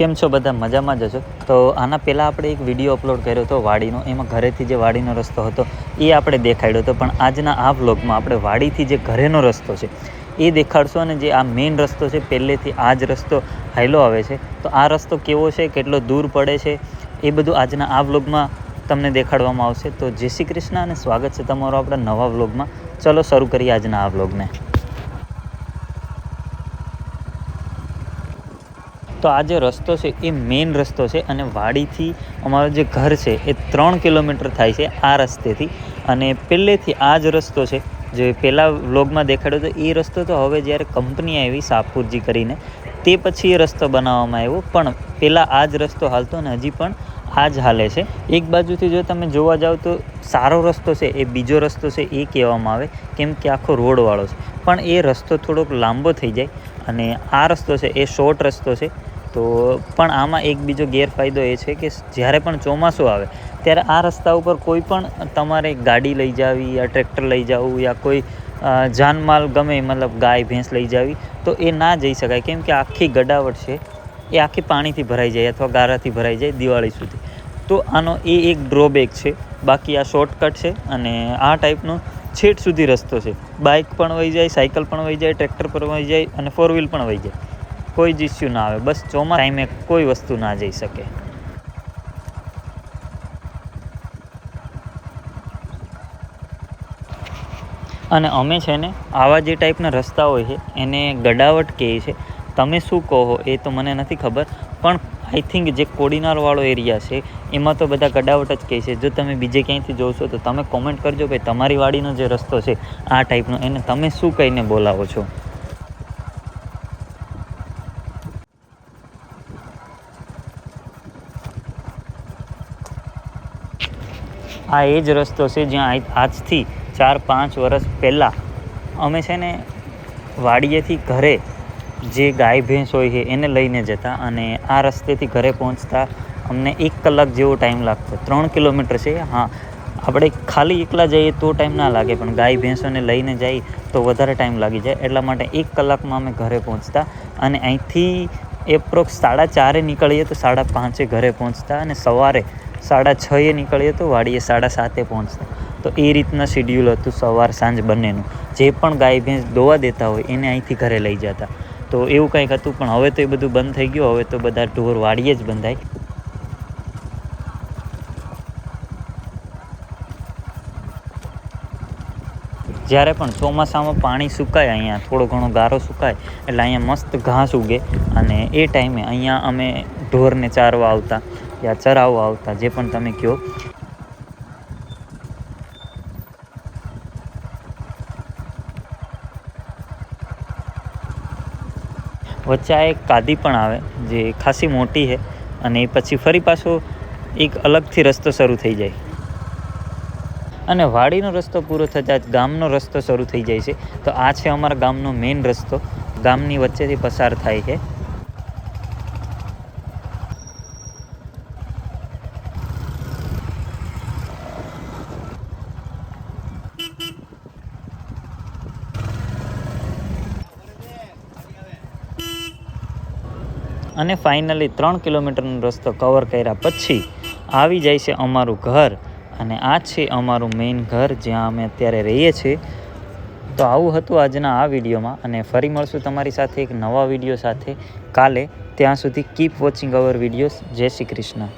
કેમ છો બધા? મજામાં જ છો તો આના પહેલાં આપણે એક વીડિયો અપલોડ કર્યો હતો વાડીનો. એમાં ઘરેથી જે વાડીનો રસ્તો હતો, એ આપણે દેખાડ્યો હતો. પણ આજના આ વ્લોગમાં આપણે વાડીથી જે ઘરેનો રસ્તો છે, એ દેખાડશો અને જે આ મેઇન રસ્તો છે, પહેલેથી આ જ રસ્તો હાઈલો આવે છે. તો આ રસ્તો કેવો છે, કેટલો દૂર પડે છે, એ બધું આજના આ વ્લોગમાં તમને દેખાડવામાં આવશે. તો જય શ્રી કૃષ્ણ અને સ્વાગત છે તમારું આપણા નવા વ્લોગમાં ચલો શરૂ કરીએ આજના આ વ્લોગને તો આ જે રસ્તો છે, એ મેઇન રસ્તો છે અને વાડીથી અમારું જે ઘર છે, એ ત્રણ કિલોમીટર થાય છે આ રસ્તેથી. અને પહેલેથી આ જ રસ્તો છે, જે પહેલાં વ્લોગમાં દેખાડ્યો હતો એ રસ્તો તો હવે જ્યારે કંપની આવી સાપુરજી કરીને, તે પછી એ રસ્તો બનાવવામાં આવ્યો. પણ પહેલાં આ જ રસ્તો હાલતો ને હજી પણ આ જ હાલે છે. એક બાજુથી જો તમે જોવા જાઓ તો સારો રસ્તો છે, એ બીજો રસ્તો છે, એ કહેવામાં આવે, કેમ કે આખો રોડવાળો છે. પણ એ રસ્તો થોડોક લાંબો થઈ જાય અને આ રસ્તો છે, એ શોર્ટ રસ્તો છે. તો પણ આમાં એક બીજો ગેરફાયદો એ છે કે જ્યારે પણ ચોમાસું આવે, ત્યારે આ રસ્તા ઉપર કોઈ પણ તમારે ગાડી લઈ જાવી યા ટ્રેક્ટર લઈ જવું યા કોઈ જાનમાલ ગમે, મતલબ ગાય, ભેંસ લઈ જાવી, તો એ ના જઈ શકાય. કેમ કે આખી ગડાવટ છે, એ આખી પાણીથી ભરાઈ જાય અથવા ગારાથી ભરાઈ જાય દિવાળી સુધી. તો આનો એ એક ડ્રોબેક છે. બાકી આ શોર્ટકટ છે અને આ ટાઈપનો છેટ સુધી રસ્તો છે. બાઇક પણ વહી જાય સાયકલ પણ વહી જાય, ટ્રેક્ટર પણ વહી જાય અને ફોર વ્હીલ પણ વહી જાય. કોઈ જ ઇસ્યુ ના આવે. બસ ચોમા ટાઈમે કોઈ વસ્તુ ના જઈ શકે. અને અમે છે ને આવા જે ટાઈપના રસ્તા હોય છે, એને ગડાવટ કહે છે. તમે શું કહો એ તો મને નથી ખબર, પણ આઈ થિંક જે કોડીનારવાળો એરિયા છે, એમાં તો બધા ગડાવટ જ કહે છે. જો તમે બીજે ક્યાંયથી જોશો તો તમે કોમેન્ટ કરજો ભાઈ, તમારી વાડીનો જે રસ્તો છે, આ ટાઈપનો એને તમે શું કહીને બોલાવો છો? આ એ જ રસ્તો છે જ્યાં આજ- આજથી ચાર, પાંચ વર્ષ પહેલાં અમે છે ને વાડીએથી ઘરે જે ગાય, ભેંસ હોય છે એને લઈને જતા અને આ રસ્તેથી ઘરે પહોંચતા અમને એક કલાક જેવો ટાઈમ લાગતો. ત્રણ કિલોમીટર છે, હા. આપણે ખાલી એકલા જઈએ તો ટાઈમ ના લાગે, પણ ગાય, ભેંસોને લઈને જઈએ તો વધારે ટાઈમ લાગી જાય. એટલા માટે એક કલાકમાં અમે ઘરે પહોંચતા અને અહીંથી એપ્રોક્સ સાડા ચારે નીકળીએ તો સાડા પાંચે ઘરે પહોંચતા અને સવારે સાડા છએ નીકળીએ તો વાડીએ સાડા સાતે પહોંચતા તો એ રીતના શિડ્યુલ હતું સવાર સાંજ બંનેનું. જે પણ ગાય ભેંસ દોવા દેતા હોય એને અહીંથી ઘરે લઈ જતા. તો એવું કંઈક હતું, પણ હવે તો એ બધું બંધ થઈ ગયું. હવે તો બધા ઢોર વાડીએ જ બંધાય. જ્યારે પણ ચોમાસામાં પાણી સુકાય, અહીંયા થોડો ઘણો ગારો સુકાય, એટલે અહીંયા મસ્ત ઘાસ ઉગે. અને એ ટાઈમે અહીંયા અમે ઢોરને ચારવા આવતા. યા ચરાવવા આવતા, જે પણ તમે કહો. વચ્ચે આ એક કાદી પણ આવે, જે ખાસી મોટી છે અને પછી ફરી પાછો એક અલગથી રસ્તો શરૂ થઈ જાય. અને વાડીનો રસ્તો પૂરો થતાં જ ગામનો રસ્તો શરૂ થઈ જાય છે. તો આ છે અમારા ગામનો મેઇન રસ્તો. ગામની વચ્ચેથી પસાર થાય છે. અને ફાઇનલી ત્રણ કિલોમીટરનો રસ્તો કવર કર્યા પછી આવી જાય છે અમારું ઘર. અને આ છે અમારું મેઇન ઘર જ્યાં અમે અત્યારે રહીએ છીએ. તો આવું હતું આજના આ વિડીયોમાં અને ફરી મળશું તમારી સાથે એક નવા વીડિયો સાથે. કાલે ત્યાં સુધી કીપ વોચિંગ અવર વિડીયોઝ જય શ્રી કૃષ્ણ.